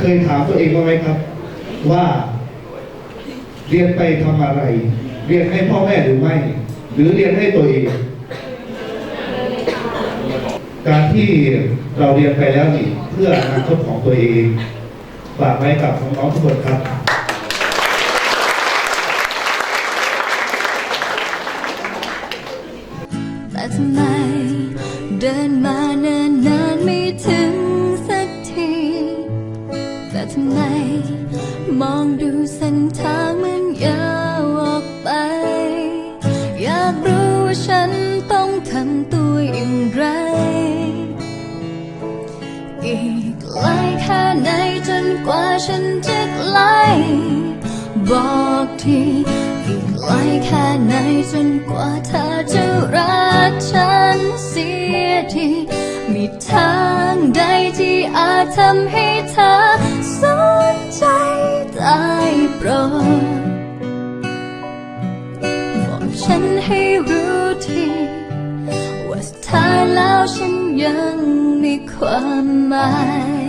เคยถามตัวเองบ้างไหมครับ ว่า เรียนไปทำอะไร เรียนให้พ่อแม่หรือไม่ หรือเรียนให้ตัวเอง การที่เราเรียนไปแล้วนี่เพื่ออนาคตของตัวเองฝากไว้กับน้องๆทุกคนครับแต่ทำไมเดินมาเนิ่น มองดูเส้นทางมันยาวออกไป อยากรู้ว่าฉันต้องทำตัวอย่างไร อีกไกลแค่ไหนจนกว่าฉันจะไกล บอกทีอีกไกลแค่ไหนจนกว่าเธอจะรักฉันเสียทีมีทางใดที่อาจทำให้เธอ สนใจได้โปรดบอกฉันให้รู้ทีว่าสุดท้ายแล้วฉันยังมีความหมาย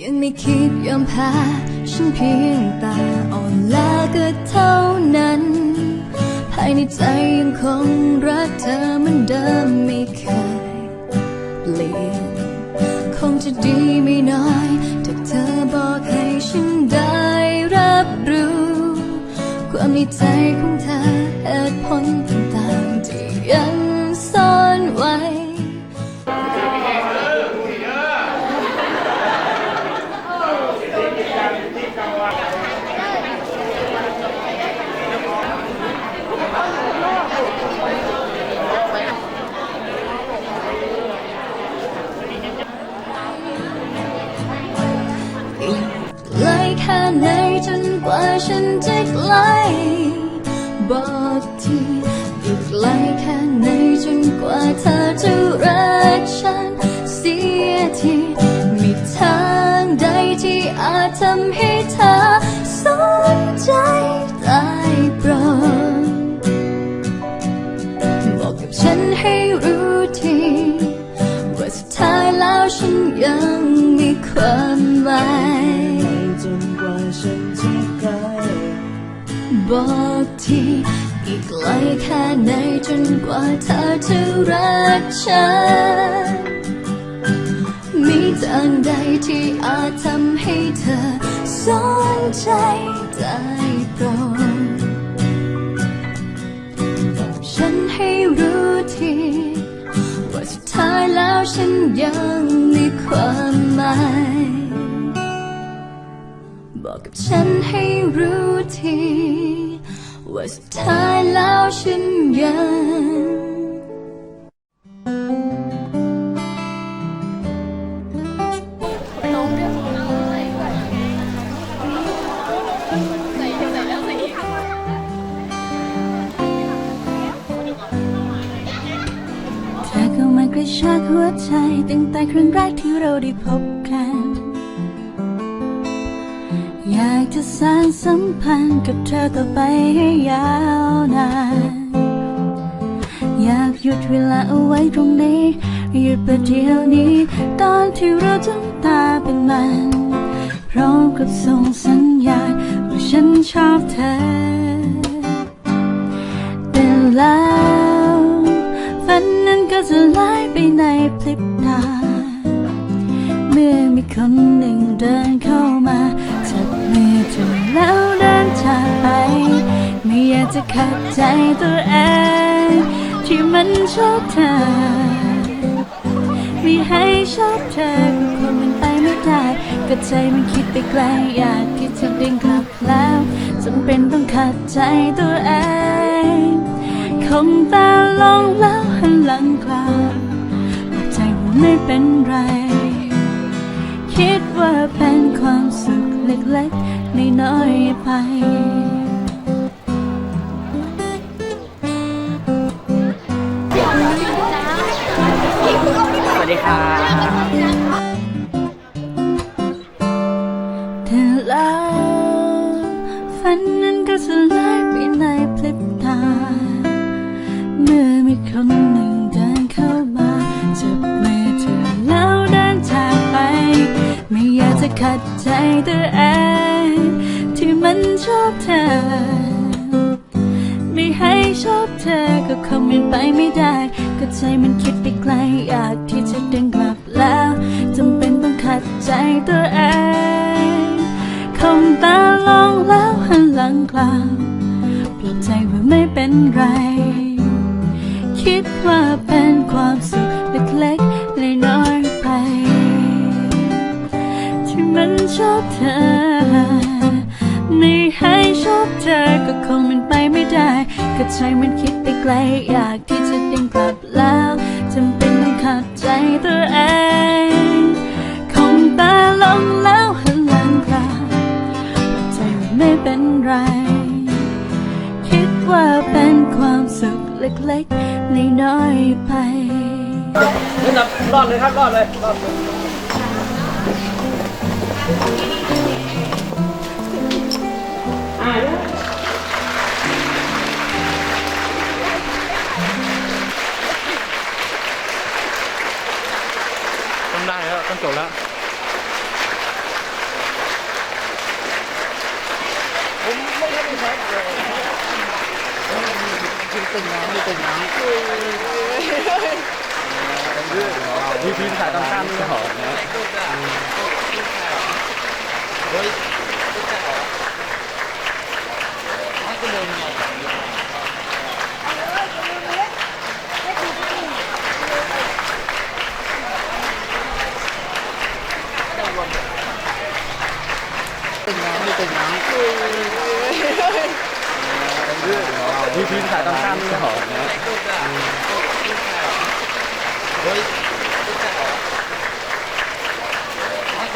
ยังไม่คิดยอมแพ้ฉันเพียงต่อ่อนล้าก็เท่านั้น ภายในใจยังคงรักเธอเหมือนเดิมไม่เคย เปลี่ยน คงจะดีไม่น้อยถ้าเธอบอกให้ฉันได้รับรู้ ความในใจของเธอเหตุผล ฉันจะไกลบอกทีอีกไกลแค่ไหนจนกว่าเธอจะรักฉันเสียทีมีทางใดที่อาจทำให้เธอสนใจ บอกทีอีกไกลแค่ไหนจนกว่าเธอจะรักฉัน มีทางใดที่อาจทำให้เธอสนใจได้โปรดบอกฉันให้รู้ทีว่าสุดท้ายแล้วฉันยังมีความหมายบอกกับฉันให้รู้ที ว่าสุดท้ายแล้วฉันยังเธอเข้ามากระชากหัวใจตั้งแต่ครั้งแรกที่เราได้พบกัน อยากจะสานสัมพันธ์กับเธอต่อไปให้ยาวนาน อยากหยุดเวลาเอาไว้ตรงนี้หยุดประเดี๋ยวนี้ ตอนที่เราจ้องตาเป็นมันพร้อมกับส่งสัญญาณว่าฉันชอบเธอแต่แล้วฝันนั้นก็จะลายไปในพลิบตา เมื่อมีคนหนึ่งเดินเข้า จะขัดใจตัวเอง ที่มันชอบเธอ ไม่ให้ชอบเธอก็คงเป็นไปไม่ได้ ก็ใจมันคิดไปไกลอยากที่จะด้งกลับแล้วจำเป็นต้องขัดใจตัวเองคงตาลงแล้วหันหลังกลับหัวใจมันไม่เป็นไร คิดว่าเป็นความสุขเล็กๆน้อยๆไป ดีค่ะเธอแล้วฝันนั้นก็สลายไปในพลิบตา เมื่อมีคนหนึ่งเดินเข้ามาจับมือเธอแล้วเดินจากไป ไม่อยากจะขัดใจตัวเองที่มันชอบเธอไม่ให้ชอบเธอก็คงเป็นไปไม่ได้ ก็ใจมันคิดไปไกลอยากที่ หันหลังปลอบใจว่าไม่เป็นไร คิดว่าเป็นความสุขเล็กๆเลยน้อยไป ที่มันชอบเธอไม่ให้ชอบเธอก็คงมันไปไม่ได้ ก็ใจมันคิดไปไกลอยากที่จะดึงกลับแล้วจำเป็นต้องขัดใจตัวเอง คงตาลงแล้ว ไร คิดว่าเป็นความสุขเล็กๆน้อยๆไป นี่นะรอดเลยครับ รอดเลยรอดเลย นี่หอมนะพี่พี่ถ่ายตามข้ามนี่หอ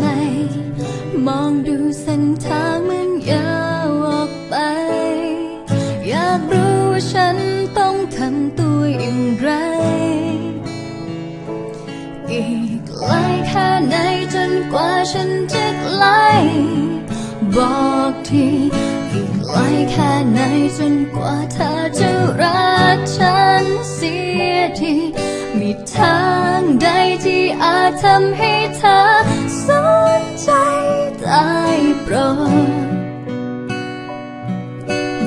แต่ทำไมองดูเส้นทางมันยาวออกไป อยากรู้ว่าฉันต้องทำตัวอย่างไร อีกไกลแค่ไหนจนกว่าฉันจะไกล บอกที อีกไกลแค่ไหนจนกว่าเธอจะรักฉันเสียทีมีทางใดที่อาจทำให้เธอ ใจได้โปรด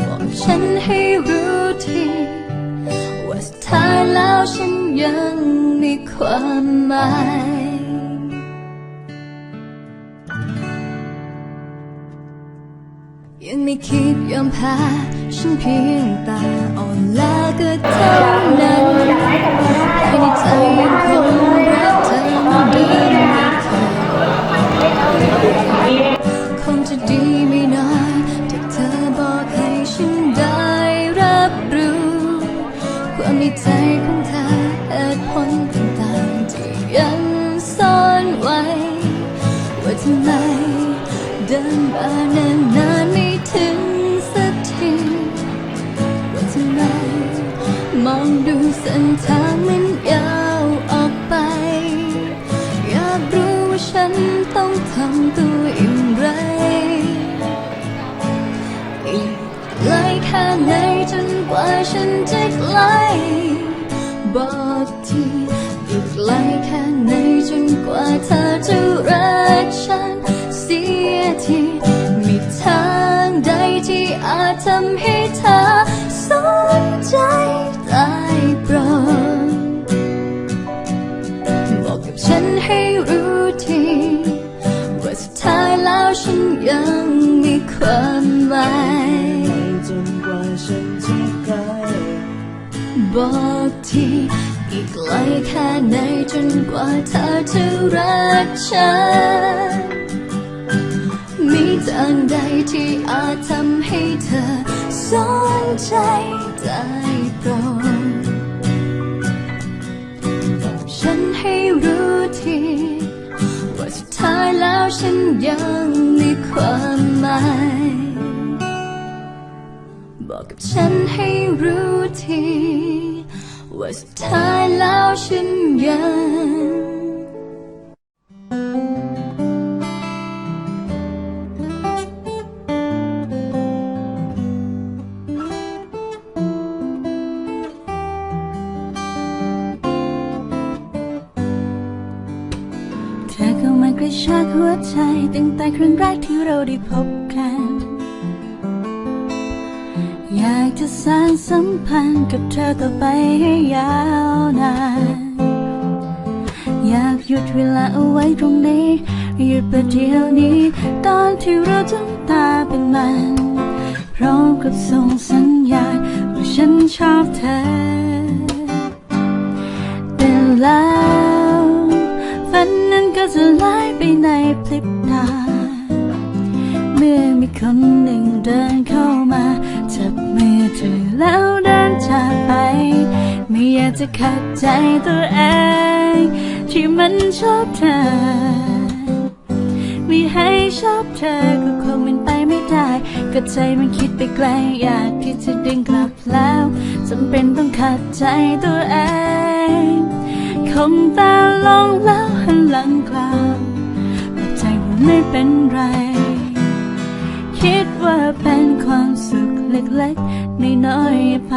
บอกฉันให้รู้ทีว่าสุดท้ายแล้วฉันยังมีความหมายยังไม่คิดยอมแพ้ฉันเพียงแต่อ่อนล้า นานนานไม่ถึงสักทีว่าทำไมมองดูเส้นทางมันยาวออกไป อยากรู้ว่าฉันต้องทำตัวอย่างไร อีกไกลแค่ไหนจนกว่าฉันจะไกลบอกทีอีกไกลแค่ไหนจนกว่าเธอจะรัก ทีอีกไกลแค่ไหนจนกว่าเธอจะรักฉัน มีทางใดที่อาจทำให้เธอสนใจได้โปรดบอกฉันให้รู้ทีว่าสุดท้ายแล้วฉันยังมีความหมายบอกกับฉันให้รู้ที ว่าสุดท้ายแล้วฉันยังเธอเข้ามากระชากหัวใจตั้งแต่ครั้งแรกที่เราได้พบ อยากจะสร้างสัมพันธ์กับเธอต่อไปให้ยาวนาน อยากหยุดเวลาเอาไว้ตรงนี้ หยุดประเดี๋ยวนี้ ตอนที่เราจ้องตาเป็นมันพร้อมกับส่งสัญญาณว่าฉันชอบเธอแต่แล้วฝันนั้นก็จะลายไปในพลิบตา เมื่อมีคนหนึ่งเดิน แล้วเดินจากไป ไม่อยากจะขัดใจตัวเอง ที่มันชอบเธอ ไม่ให้ชอบเธอก็คงเป็นไปไม่ได้ ก็ใจมันคิดไปไกลอยากที่จะดึงกลับแล้วจำเป็นต้องขัดใจตัวเองคงตาลงแล้วหันหลังกลับแต่ใจว่าไม่เป็นไร คิดว่าเป็นความสุขเล็กๆน้อยๆไป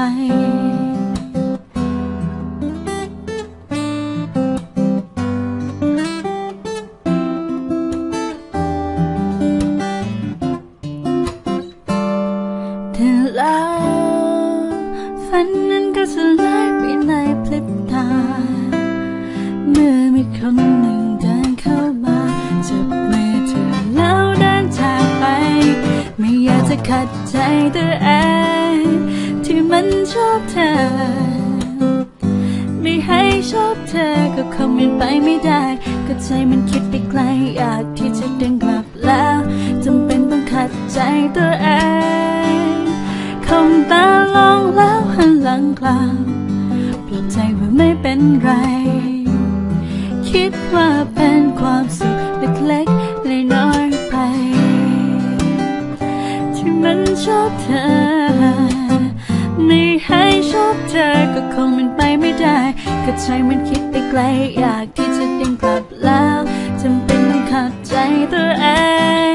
ตัวเองที่มันชอบเธอ ไม่ให้ชอบเธอก็คงเป็นไปไม่ได้ ก็ใจมันคิดไปไกลอยากที่จะดึงกลับแล้วจำเป็นต้องขัดใจตัวเองคงตาลองแล้วหันหลังกลับปลอบใจว่าไม่เป็นไร คิดว่าเป็นความสุข เธอก็คงเป็นไปไม่ได้ ก็ใจมันคิดไปไกล อยากที่จะดึงกลับแล้วจำเป็นต้องขัดใจตัวเอง